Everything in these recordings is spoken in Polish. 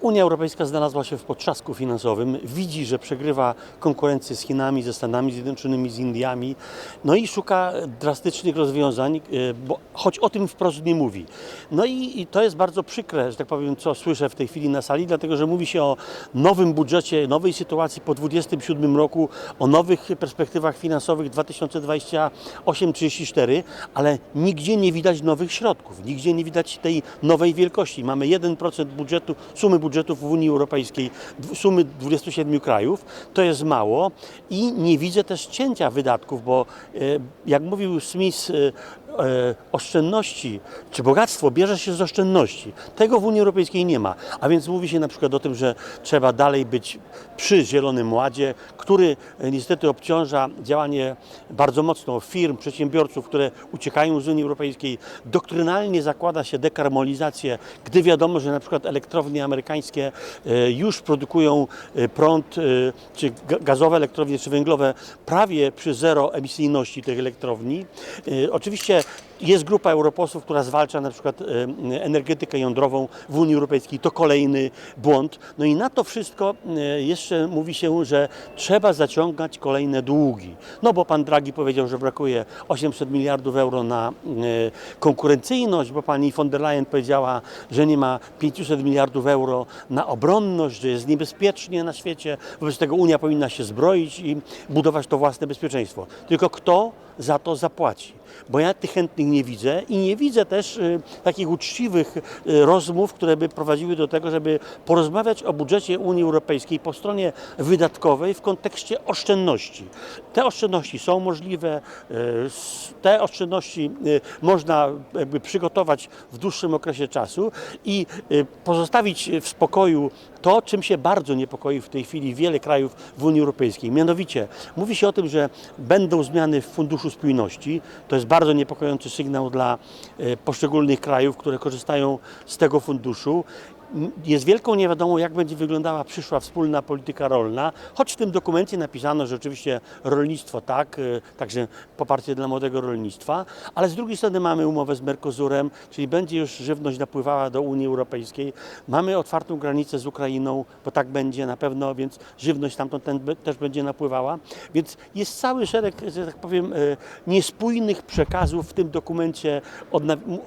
Unia Europejska znalazła się w potrzasku finansowym, widzi, że przegrywa konkurencję z Chinami, ze Stanami Zjednoczonymi, z Indiami, no i szuka drastycznych rozwiązań, e, bo, choć o tym wprost nie mówi. No i, i to jest bardzo przykre, że tak powiem, co słyszę w tej chwili na sali, dlatego że mówi się o nowym budżecie, nowej sytuacji po 2027 roku, o nowych perspektywach finansowych 2028-34, ale nigdzie nie widać nowych środków, nigdzie nie widać tej nowej wielkości. Mamy 1% budżetu, sumy budżetów w Unii Europejskiej, sumy 27 krajów, to jest mało i nie widzę też cięcia wydatków, bo e, jak mówił Smith, e, oszczędności czy bogactwo bierze się z oszczędności. Tego w Unii Europejskiej nie ma. A więc mówi się na przykład o tym, że trzeba dalej być przy Zielonym Ładzie, który e, niestety obciąża działanie bardzo mocno firm, przedsiębiorców, które uciekają z Unii Europejskiej. Doktrynalnie zakłada się dekarmolizację, gdy wiadomo, że na przykład elektrownie amerykańskie e, już produkują e, prąd, e, czy ga- gazowe elektrownie, czy węglowe prawie przy zero emisyjności tych elektrowni. E, Jest grupa europosłów, która zwalcza na przykład e, energetykę jądrową w Unii Europejskiej. To kolejny błąd. No i na to wszystko e, jeszcze mówi się, że trzeba zaciągać kolejne długi. No bo pan Draghi powiedział, że brakuje 800 miliardów euro na e, konkurencyjność, bo pani von der Leyen powiedziała, że nie ma 500 miliardów euro na obronność, że jest niebezpiecznie na świecie. Wobec tego Unia powinna się zbroić i budować to własne bezpieczeństwo. Tylko kto za to zapłaci? Bo ja tych chętnych nie widzę i nie widzę też y, takich uczciwych y, rozmów, które by prowadziły do tego, żeby porozmawiać o budżecie Unii Europejskiej po stronie wydatkowej w kontekście oszczędności. Te oszczędności są możliwe, y, te oszczędności można przygotować w dłuższym okresie czasu i pozostawić w spokoju to, czym się bardzo niepokoi w tej chwili wiele krajów w Unii Europejskiej. Mianowicie mówi się o tym, że będą zmiany w Funduszu Spójności. To jest bardzo niepokojący sygnał dla e, poszczególnych krajów, które korzystają z tego funduszu. Jest wielką niewiadomą, jak będzie wyglądała przyszła wspólna polityka rolna, choć w tym dokumencie napisano, że oczywiście rolnictwo tak, e, także poparcie dla młodego rolnictwa, ale z drugiej strony mamy umowę z Mercosurem, czyli będzie już żywność napływała do Unii Europejskiej. Mamy otwartą granicę z Ukrainą, bo tak będzie na pewno, więc żywność tamtąd też będzie napływała. Więc jest cały szereg, że tak powiem, e, niespójnych przekazów w tym dokumencie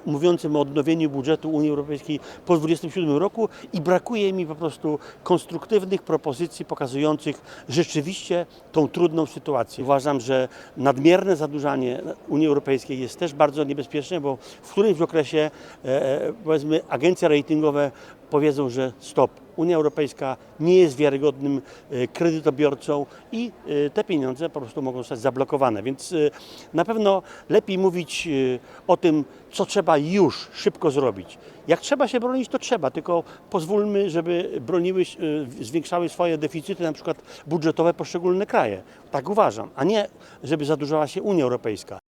mówiącym o odnowieniu budżetu Unii Europejskiej po 27 roku i brakuje mi po prostu konstruktywnych propozycji pokazujących rzeczywiście tą trudną sytuację. Uważam, że nadmierne zadłużanie Unii Europejskiej jest też bardzo niebezpieczne, bo w którymś okresie e, powiedzmy agencje ratingowe powiedzą, że stop, Unia Europejska nie jest wiarygodnym e, kredytobiorcą i e, te pieniądze po prostu mogą zostać zablokowane. Więc e, na pewno lepiej mówić o tym, co trzeba już szybko zrobić. Jak trzeba się bronić, to trzeba, tylko pozwólmy, żeby broniły, zwiększały swoje deficyty, na przykład budżetowe poszczególne kraje. Tak uważam, a nie, żeby zadłużała się Unia Europejska.